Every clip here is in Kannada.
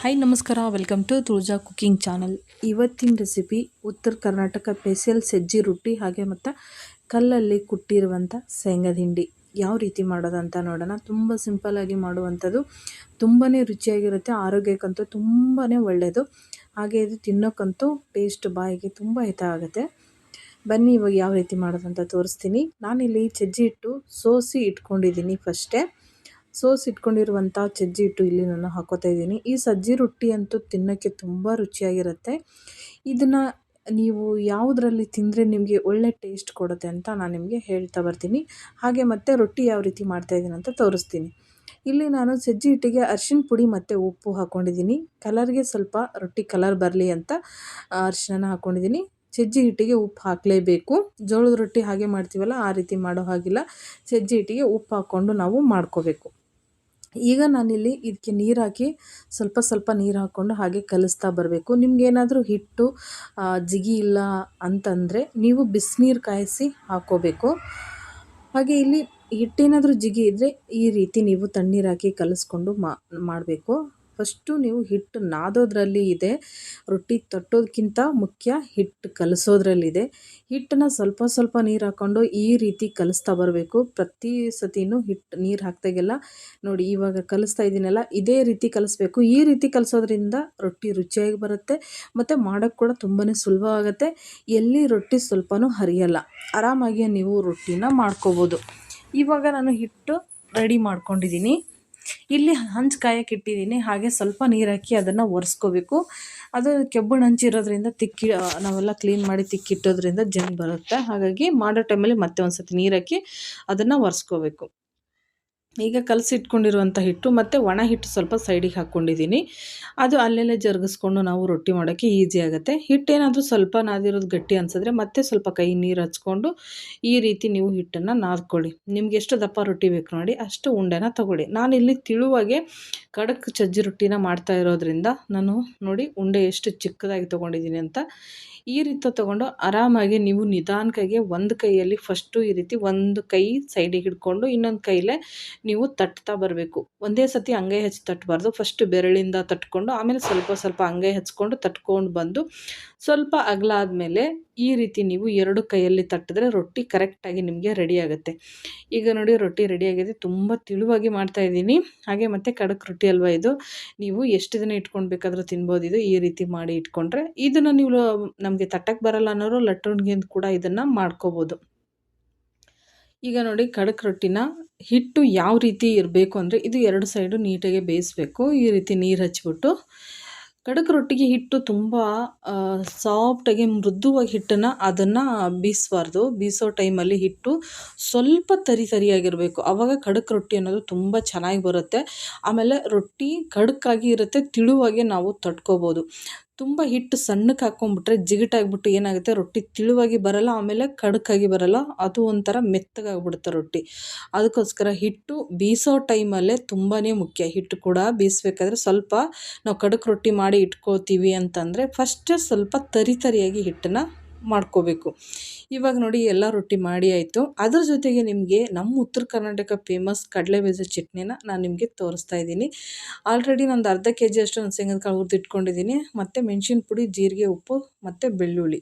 ಹಾಯ್ ನಮಸ್ಕಾರ. Welcome to Tulaja cooking channel ಇವತ್ತಿನ ರೆಸಿಪಿ ಉತ್ತರ ಕರ್ನಾಟಕ ಸ್ಪೆಷಲ್ ಸಜ್ಜಿ ರೊಟ್ಟಿ ಹಾಗೆ ಮತ್ತು ಕಲ್ಲಲ್ಲಿ ಕುಟ್ಟಿರುವಂಥ ಶೇಂಗಾ ಹಿಂಡಿ ಯಾವ ರೀತಿ ಮಾಡೋದಂತ ನೋಡೋಣ. ತುಂಬ ಸಿಂಪಲ್ಲಾಗಿ ಮಾಡುವಂಥದ್ದು. ತುಂಬಾ ರುಚಿಯಾಗಿರುತ್ತೆ, ಆರೋಗ್ಯಕ್ಕಂತೂ ತುಂಬಾ ಒಳ್ಳೆಯದು ಹಾಗೆ ಇದು ತಿನ್ನೋಕ್ಕಂತೂ ಟೇಸ್ಟ್ ಬಾಯಿಗೆ ತುಂಬ ಹಿತ ಆಗುತ್ತೆ. ಬನ್ನಿ, ಇವಾಗ ಯಾವ ರೀತಿ ಮಾಡೋದಂತ ತೋರಿಸ್ತೀನಿ. ನಾನಿಲ್ಲಿ ಸಜ್ಜಿ ಹಿಟ್ಟು ಸೋಸಿ ಇಟ್ಕೊಂಡಿದ್ದೀನಿ ಫಸ್ಟೇ. ಸೋಸ್ ಇಟ್ಕೊಂಡಿರುವಂಥ ಸಜ್ಜಿ ಹಿಟ್ಟು ಇಲ್ಲಿ ನಾನು ಹಾಕೋತಾ ಇದ್ದೀನಿ. ಈ ಸಜ್ಜಿ ರೊಟ್ಟಿ ಅಂತೂ ತಿನ್ನೋಕ್ಕೆ ತುಂಬ ರುಚಿಯಾಗಿರುತ್ತೆ. ಇದನ್ನು ನೀವು ಯಾವುದರಲ್ಲಿ ತಿಂದರೆ ನಿಮಗೆ ಒಳ್ಳೆ ಟೇಸ್ಟ್ ಕೊಡುತ್ತೆ ಅಂತ ನಾನು ನಿಮಗೆ ಹೇಳ್ತಾ ಬರ್ತೀನಿ. ಹಾಗೆ ಮತ್ತೆ ರೊಟ್ಟಿ ಯಾವ ರೀತಿ ಮಾಡ್ತಾಯಿದ್ದೀನಿ ಅಂತ ತೋರಿಸ್ತೀನಿ. ಇಲ್ಲಿ ನಾನು ಸಜ್ಜಿ ಹಿಟ್ಟಿಗೆ ಅರ್ಶಿಣ ಪುಡಿ ಮತ್ತು ಉಪ್ಪು ಹಾಕ್ಕೊಂಡಿದ್ದೀನಿ ಕಲರ್ಗೆ ಸ್ವಲ್ಪ ರೊಟ್ಟಿ ಕಲರ್ ಬರಲಿ ಅಂತ ಅರಿಶಿನ ಹಾಕ್ಕೊಂಡಿದ್ದೀನಿ ಸಜ್ಜಿ ಹಿಟ್ಟಿಗೆ ಉಪ್ಪು ಹಾಕಲೇಬೇಕು. ಜೋಳದ ರೊಟ್ಟಿ ಹಾಗೆ ಮಾಡ್ತೀವಲ್ಲ, ಆ ರೀತಿ ಮಾಡೋ ಹಾಗಿಲ್ಲ. ಸಜ್ಜಿ ಹಿಟ್ಟಿಗೆ ಉಪ್ಪು ಹಾಕ್ಕೊಂಡು ನಾವು ಮಾಡ್ಕೋಬೇಕು. ಈಗ ನಾನಿಲ್ಲಿ ಇದಕ್ಕೆ ನೀರು ಹಾಕಿ ಸ್ವಲ್ಪ ಸ್ವಲ್ಪ ನೀರು ಹಾಕ್ಕೊಂಡು ಹಾಗೆ ಕಲಿಸ್ತಾ ಬರಬೇಕು. ನಿಮಗೇನಾದರೂ ಹಿಟ್ಟು ಜಿಗಿ ಇಲ್ಲ ಅಂತಂದರೆ ನೀವು ಬಿಸಿನೀರು ಕಾಯಿಸಿ ಹಾಕ್ಕೋಬೇಕು ಹಾಗೆ ಇಲ್ಲಿ ಹಿಟ್ಟೇನಾದರೂ ಜಿಗಿ ಇದ್ದರೆ ಈ ರೀತಿ ನೀವು ತಣ್ಣೀರು ಹಾಕಿ ಕಲಿಸ್ಕೊಂಡು ಮಾಡಬೇಕು. ಫಸ್ಟು ನೀವು ಹಿಟ್ಟು ನಾದೋದ್ರಲ್ಲಿ ಇದೆ, ರೊಟ್ಟಿ ತಟ್ಟೋದಕ್ಕಿಂತ ಮುಖ್ಯ ಹಿಟ್ಟು ಕಲಸೋದ್ರಲ್ಲಿದೆ. ಹಿಟ್ಟನ್ನು ಸ್ವಲ್ಪ ಸ್ವಲ್ಪ ನೀರು ಹಾಕ್ಕೊಂಡು ಈ ರೀತಿ ಕಲಿಸ್ತಾ ಬರಬೇಕು. ಪ್ರತಿ ಸತಿನೂ ಹಿಟ್ಟು ನೀರು ಹಾಕ್ದಾಗೆಲ್ಲ ನೋಡಿ ಇವಾಗ ಕಲಿಸ್ತಾ ಇದ್ದೀನಲ್ಲ ಇದೇ ರೀತಿ ಕಲಿಸ್ಬೇಕು. ಈ ರೀತಿ ಕಲಿಸೋದ್ರಿಂದ ರೊಟ್ಟಿ ರುಚಿಯಾಗಿ ಬರುತ್ತೆ, ಮತ್ತು ಮಾಡೋಕ್ಕೆ ಕೂಡ ತುಂಬಾ ಸುಲಭ ಆಗುತ್ತೆ. ಎಲ್ಲಿ ರೊಟ್ಟಿ ಸ್ವಲ್ಪನೂ ಹರಿಯಲ್ಲ ಆರಾಮಾಗಿ ನೀವು ರೊಟ್ಟಿನ ಮಾಡ್ಕೋಬೋದು. ಇವಾಗ ನಾನು ಹಿಟ್ಟು ರೆಡಿ ಮಾಡ್ಕೊಂಡಿದ್ದೀನಿ ಇಲ್ಲಿ ಹಂಚು ಕಾಯಕ್ಕೆ ಇಟ್ಟಿದ್ದೀನಿ. ಹಾಗೆ ಸ್ವಲ್ಪ ನೀರು ಹಾಕಿ ಅದನ್ನು ಒರೆಸ್ಕೋಬೇಕು. ಅದು ಕೆಬ್ಬಣ ಹಂಚಿರೋದ್ರಿಂದ ತಿಕ್ಕಿ ನಾವೆಲ್ಲ ಕ್ಲೀನ್ ಮಾಡಿ ತಿಕ್ಕಿಟ್ಟೋದ್ರಿಂದ ಜಂಗ್ ಬರುತ್ತೆ. ಹಾಗಾಗಿ ಮಾಡೋ ಟೈಮಲ್ಲಿ ಮತ್ತೆ ಒಂದು ಸತಿ ನೀರು ಹಾಕಿ ಅದನ್ನು ಒರೆಸ್ಕೋಬೇಕು. ಈಗ ಕಲಸಿಟ್ಕೊಂಡಿರುವಂಥ ಹಿಟ್ಟು ಮತ್ತು ಒಣ ಹಿಟ್ಟು ಸ್ವಲ್ಪ ಸೈಡಿಗೆ ಹಾಕ್ಕೊಂಡಿದ್ದೀನಿ. ಅದು ಅಲ್ಲೆಲ್ಲೇ ಜರುಗಿಸ್ಕೊಂಡು ನಾವು ರೊಟ್ಟಿ ಮಾಡೋಕ್ಕೆ ಈಸಿ ಆಗುತ್ತೆ. ಹಿಟ್ಟೇನಾದರೂ ಸ್ವಲ್ಪ ನಾದಿರೋದು ಗಟ್ಟಿ ಅನಿಸಿದ್ರೆ ಮತ್ತೆ ಸ್ವಲ್ಪ ಕೈ ನೀರು ಹಚ್ಕೊಂಡು ಈ ರೀತಿ ನೀವು ಹಿಟ್ಟನ್ನು ನಾದ್ಕೊಳ್ಳಿ. ನಿಮ್ಗೆ ಎಷ್ಟು ದಪ್ಪ ರೊಟ್ಟಿ ಬೇಕು ನೋಡಿ ಅಷ್ಟು ಉಂಡೆನ ನಾನು ಇಲ್ಲಿ ತಿಳುವಾಗೆ ಖಡಕ್ ಚಜ್ಜಿ ರೊಟ್ಟಿನ ಮಾಡ್ತಾ ಇರೋದ್ರಿಂದ ನಾನು ನೋಡಿ ಉಂಡೆ ಎಷ್ಟು ಚಿಕ್ಕದಾಗಿ ತೊಗೊಂಡಿದ್ದೀನಿ ಅಂತ ಈ ರೀತಿ ತೊಗೊಂಡು ಆರಾಮಾಗಿ ನೀವು ನಿಧಾನಕ್ಕಾಗಿ ಒಂದು ಕೈಯಲ್ಲಿ ಫಸ್ಟು ಈ ರೀತಿ ಒಂದು ಕೈ ಸೈಡಿಗೆ ಹಿಡ್ಕೊಂಡು ಇನ್ನೊಂದು ಕೈಲೇ ನೀವು ತಟ್ತಾ ಬರಬೇಕು. ಒಂದೇ ಸತಿ ಅಂಗೈ ಹಚ್ಚಿ ತಟ್ಟಬಾರ್ದು ಫಸ್ಟ್ ಬೆರಳಿಂದ ತಟ್ಕೊಂಡು, ಆಮೇಲೆ ಸ್ವಲ್ಪ ಸ್ವಲ್ಪ ಅಂಗೈ ಹಚ್ಕೊಂಡು ತಟ್ಕೊಂಡು ಬಂದು, ಸ್ವಲ್ಪ ಅಗಲ ಆದಮೇಲೆ ಈ ರೀತಿ ನೀವು ಎರಡು ಕೈಯಲ್ಲಿ ತಟ್ಟಿದ್ರೆ ರೊಟ್ಟಿ ಕರೆಕ್ಟಾಗಿ ನಿಮಗೆ ರೆಡಿ ಆಗುತ್ತೆ. ಈಗ ನೋಡಿ ರೊಟ್ಟಿ ರೆಡಿಯಾಗಿದೆ ತುಂಬ ತಿಳುವಾಗಿ ಮಾಡ್ತಾ ಇದ್ದೀನಿ. ಹಾಗೆ ಮತ್ತು ಕಡಕ್ ರೊಟ್ಟಿ ಅಲ್ವಾ ಇದು? ನೀವು ಎಷ್ಟು ದಿನ ಇಟ್ಕೊಂಡು ಬೇಕಾದರೂ ತಿನ್ಬೋದು. ಇದು ಈ ರೀತಿ ಮಾಡಿ ಇಟ್ಕೊಂಡ್ರೆ ಇದನ್ನು ನೀವು ನಮಗೆ ತಟ್ಟಕ್ಕೆ ಬರಲ್ಲ ಅನ್ನೋರು ಲಟ್ಟಣಿಗೆಂದು ಕೂಡ ಇದನ್ನು ಮಾಡ್ಕೋಬೋದು. ಈಗ ನೋಡಿ ಕಡಕ್ ರೊಟ್ಟಿನ ಹಿಟ್ಟು ಯಾವ ರೀತಿ ಇರಬೇಕು ಅಂದರೆ ಇದು ಎರಡು ಸೈಡು ನೀಟಾಗಿ ಬೇಯಿಸ್ಬೇಕು. ಈ ರೀತಿ ನೀರು ಹಚ್ಚಿಬಿಟ್ಟು ಕಡಕ ರೊಟ್ಟಿಗೆ ಹಿಟ್ಟು ತುಂಬ ಸಾಫ್ಟಾಗಿ ಮೃದುವಾಗಿ ಹಿಟ್ಟನ್ನು ಅದನ್ನು ಬೀಸಬಾರ್ದು. ಬೀಸೋ ಟೈಮಲ್ಲಿ ಹಿಟ್ಟು ಸ್ವಲ್ಪ ತರಿ ತರಿಯಾಗಿರಬೇಕು. ಆವಾಗ ಕಡಕ ರೊಟ್ಟಿ ಅನ್ನೋದು ತುಂಬ ಚೆನ್ನಾಗಿ ಬರುತ್ತೆ. ಆಮೇಲೆ ರೊಟ್ಟಿ ಕಡಕಾಗಿ ಇರುತ್ತೆ, ತಿಳುವಾಗೆ ನಾವು ತಟ್ಕೋಬೋದು. ತುಂಬ ಹಿಟ್ಟು ಸಣ್ಣಕ್ಕೆ ಹಾಕ್ಕೊಂಬಿಟ್ರೆ ಜಿಗಿಟಾಗ್ಬಿಟ್ಟು ಏನಾಗುತ್ತೆ? ರೊಟ್ಟಿ ತಿಳುವಾಗಿ ಬರಲ್ಲ, ಆಮೇಲೆ ಕಡಕಾಗಿ ಬರಲ್ಲ. ಅದು ಒಂಥರ ಮೆತ್ತಗಾಗ್ಬಿಡುತ್ತೆ ರೊಟ್ಟಿ. ಅದಕ್ಕೋಸ್ಕರ ಹಿಟ್ಟು ಬೀಸೋ ಟೈಮಲ್ಲೇ ತುಂಬಾ ಮುಖ್ಯ. ಹಿಟ್ಟು ಕೂಡ ಬೀಸಬೇಕಾದ್ರೆ ಸ್ವಲ್ಪ ನಾವು ಕಡಕ್ ರೊಟ್ಟಿ ಮಾಡಿ ಇಟ್ಕೋತೀವಿ ಅಂತಂದರೆ ಫಸ್ಟ್ ಸ್ವಲ್ಪ ತರಿ ತರಿಯಾಗಿ ಹಿಟ್ಟನ್ನು ಮಾಡ್ಕೋಬೇಕು. ಇವಾಗ ನೋಡಿ ಎಲ್ಲ ರೊಟ್ಟಿ ಮಾಡಿ ಆಯಿತು. ಅದ್ರ ಜೊತೆಗೆ ನಿಮಗೆ ನಮ್ಮ ಉತ್ತರ ಕರ್ನಾಟಕ ಫೇಮಸ್ ಕಡಲೆಬೀಜ ಚಟ್ನಿನ ನಾನು ನಿಮಗೆ ತೋರಿಸ್ತಾ ಇದ್ದೀನಿ. ಆಲ್ರೆಡಿ ನಂದು ಅರ್ಧ ಕೆ ಜಿ ಅಷ್ಟು ಒಂದು ಶೇಂಗದ ಕಾಳು ಹುರಿದು ಇಟ್ಕೊಂಡಿದ್ದೀನಿ ಮತ್ತು ಮೆಣಸಿನ ಪುಡಿ, ಜೀರಿಗೆ ಉಪ್ಪು, ಮತ್ತು ಬೆಳ್ಳುಳ್ಳಿ.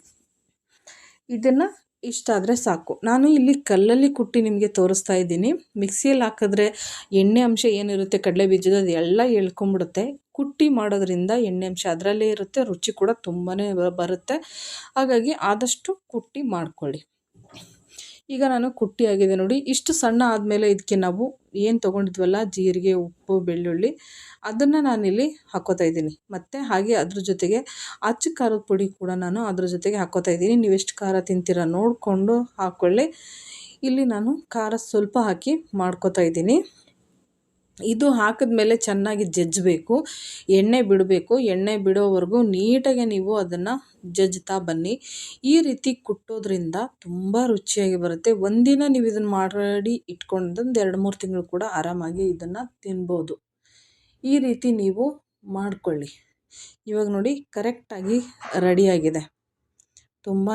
ಇದನ್ನು ಇಷ್ಟ ಆದರೆ ಸಾಕು. ನಾನು ಇಲ್ಲಿ ಕಲ್ಲಲ್ಲಿ ಕುಟ್ಟಿ ನಿಮಗೆ ತೋರಿಸ್ತಾ ಇದ್ದೀನಿ. ಮಿಕ್ಸಿಯಲ್ಲಿ ಹಾಕಿದ್ರೆ ಎಣ್ಣೆ ಅಂಶ ಏನಿರುತ್ತೆ ಕಡಲೆ ಬೀಜದ ಅದು ಎಲ್ಲ ಎಳ್ಕೊಂಬಿಡುತ್ತೆ. ಕುಟ್ಟಿ ಮಾಡೋದ್ರಿಂದ ಎಣ್ಣೆ ಅಂಶ ಅದರಲ್ಲೇ ಇರುತ್ತೆ, ರುಚಿ ಕೂಡ ತುಂಬಾ ಬರುತ್ತೆ. ಹಾಗಾಗಿ ಆದಷ್ಟು ಕುಟ್ಟಿ ಮಾಡ್ಕೊಳ್ಳಿ. ಈಗ ನಾನು ಕುಟ್ಟಿ ಆಗಿದೆ ನೋಡಿ. ಇಷ್ಟು ಸಣ್ಣ ಆದಮೇಲೆ ಇದಕ್ಕೆ ನಾವು ಏನು ತೊಗೊಂಡಿದ್ವಲ್ಲ? ಜೀರಿಗೆ, ಉಪ್ಪು, ಬೆಳ್ಳುಳ್ಳಿ. ಅದನ್ನು ನಾನಿಲ್ಲಿ ಹಾಕೋತಾ ಇದ್ದೀನಿ. ಮತ್ತು ಹಾಗೆ ಅದ್ರ ಜೊತೆಗೆ ಅಚ್ಚು ಖಾರದ ಪುಡಿ ಕೂಡ ನಾನು ಅದ್ರ ಜೊತೆಗೆ ಹಾಕೋತಾ ಇದ್ದೀನಿ. ನೀವು ಎಷ್ಟು ಖಾರ ತಿಂತೀರ ನೋಡಿಕೊಂಡು ಹಾಕ್ಕೊಳ್ಳಿ ಇಲ್ಲಿ ನಾನು ಖಾರ ಸ್ವಲ್ಪ ಹಾಕಿ ಮಾಡ್ಕೋತಾ ಇದ್ದೀನಿ. ಇದು ಹಾಕಿದ್ಮೇಲೆ ಚೆನ್ನಾಗಿ ಜಜ್ಜಬೇಕು, ಎಣ್ಣೆ ಬಿಡಬೇಕು. ಎಣ್ಣೆ ಬಿಡೋವರೆಗೂ ನೀಟಾಗಿ ನೀವು ಅದನ್ನು ಜಜ್ತಾ ಬನ್ನಿ. ಈ ರೀತಿ ಕುಟ್ಟೋದ್ರಿಂದ ತುಂಬ ರುಚಿಯಾಗಿ ಬರುತ್ತೆ. ಒಂದಿನ ನೀವು ಇದನ್ನು ಮಾಡಿ ಇಟ್ಕೊಂಡಂದು ಎರಡು ಮೂರು ತಿಂಗಳು ಕೂಡ ಆರಾಮಾಗಿ ಇದನ್ನು ತಿನ್ಬೋದು. ಈ ರೀತಿ ನೀವು ಮಾಡಿಕೊಳ್ಳಿ. ಇವಾಗ ನೋಡಿ, ಕರೆಕ್ಟಾಗಿ ರೆಡಿಯಾಗಿದೆ. ತುಂಬಾ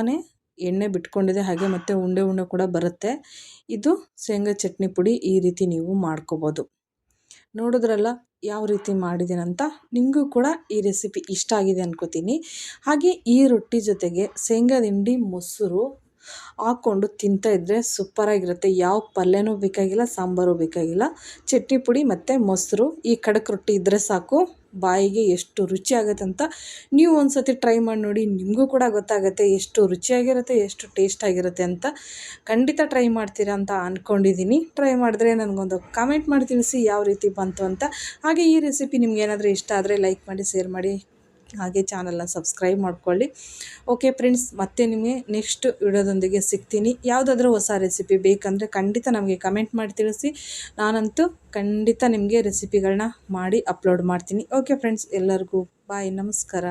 ಎಣ್ಣೆ ಬಿಟ್ಕೊಂಡಿದೆ, ಹಾಗೆ ಮತ್ತು ಉಂಡೆ ಉಂಡೆ ಕೂಡ ಬರುತ್ತೆ. ಇದು ಶೇಂಗಾ ಚಟ್ನಿ ಪುಡಿ ಈ ರೀತಿ ನೀವು ಮಾಡ್ಕೋಬೋದು. ನೋಡಿದ್ರಲ್ಲ ಯಾವ ರೀತಿ ಮಾಡಿದ್ದೀನಂತ ನಿಮಗೂ ಕೂಡ ಈ ರೆಸಿಪಿ ಇಷ್ಟ ಆಗಿದೆ ಅನ್ಕೋತೀನಿ. ಹಾಗೆ ಈ ರೊಟ್ಟಿ ಜೊತೆಗೆ ಶೇಂಗಾದಿಂಡಿ ಮೊಸರು ಹಾಕ್ಕೊಂಡು ತಿಂತಾ ಇದ್ದರೆ ಸೂಪರಾಗಿರುತ್ತೆ ಯಾವ ಪಲ್ಯನೂ ಬೇಕಾಗಿಲ್ಲ, ಸಾಂಬಾರು ಬೇಕಾಗಿಲ್ಲ. ಚಟ್ನಿ ಪುಡಿ ಮತ್ತು ಮೊಸರು. ಈ ಖಡಕ್ ರೊಟ್ಟಿ ಇದ್ದರೆ ಸಾಕು. ಬಾಯಿಗೆ ಎಷ್ಟು ರುಚಿ ಆಗುತ್ತೆ ಅಂತ ನೀವು ಒಂದು ಸತಿ ಟ್ರೈ ಮಾಡಿ ನೋಡಿ, ನಿಮಗೂ ಕೂಡ ಗೊತ್ತಾಗುತ್ತೆ ಎಷ್ಟು ರುಚಿಯಾಗಿರುತ್ತೆ, ಎಷ್ಟು ಟೇಸ್ಟ್ ಆಗಿರುತ್ತೆ ಅಂತ. ಖಂಡಿತ ಟ್ರೈ ಮಾಡ್ತೀರಾ ಅಂತ ಅಂದ್ಕೊಂಡಿದ್ದೀನಿ ಟ್ರೈ ಮಾಡಿದ್ರೆ ನನಗೊಂದು ಕಾಮೆಂಟ್ ಮಾಡಿ ತಿಳಿಸಿ ಯಾವ ರೀತಿ ಬಂತು ಅಂತ. ಹಾಗೆ ಈ ರೆಸಿಪಿ ನಿಮ್ಗೆ ಏನಾದರೂ ಇಷ್ಟ ಆದರೆ ಲೈಕ್ ಮಾಡಿ ಶೇರ್ ಮಾಡಿ. ಹಾಗೆ ಚಾನಲ್ನ ಸಬ್ಸ್ಕ್ರೈಬ್ ಮಾಡ್ಕೊಳ್ಳಿ. ಓಕೆ ಫ್ರೆಂಡ್ಸ್ ಮತ್ತೆ ನಿಮಗೆ ನೆಕ್ಸ್ಟ್ ವಿಡಿಯೋದೊಂದಿಗೆ ಸಿಗ್ತೀನಿ. ಯಾವುದಾದ್ರೂ ಹೊಸ ರೆಸಿಪಿ ಬೇಕಂದರೆ ಖಂಡಿತ ನಮಗೆ ಕಮೆಂಟ್ ಮಾಡಿ ತಿಳಿಸಿ. ನಾನಂತೂ ಖಂಡಿತ ನಿಮಗೆ ರೆಸಿಪಿಗಳನ್ನ ಮಾಡಿ ಅಪ್ಲೋಡ್ ಮಾಡ್ತೀನಿ. ಓಕೆ ಫ್ರೆಂಡ್ಸ್ ಎಲ್ಲರಿಗೂ ಬಾಯ್ ನಮಸ್ಕಾರ.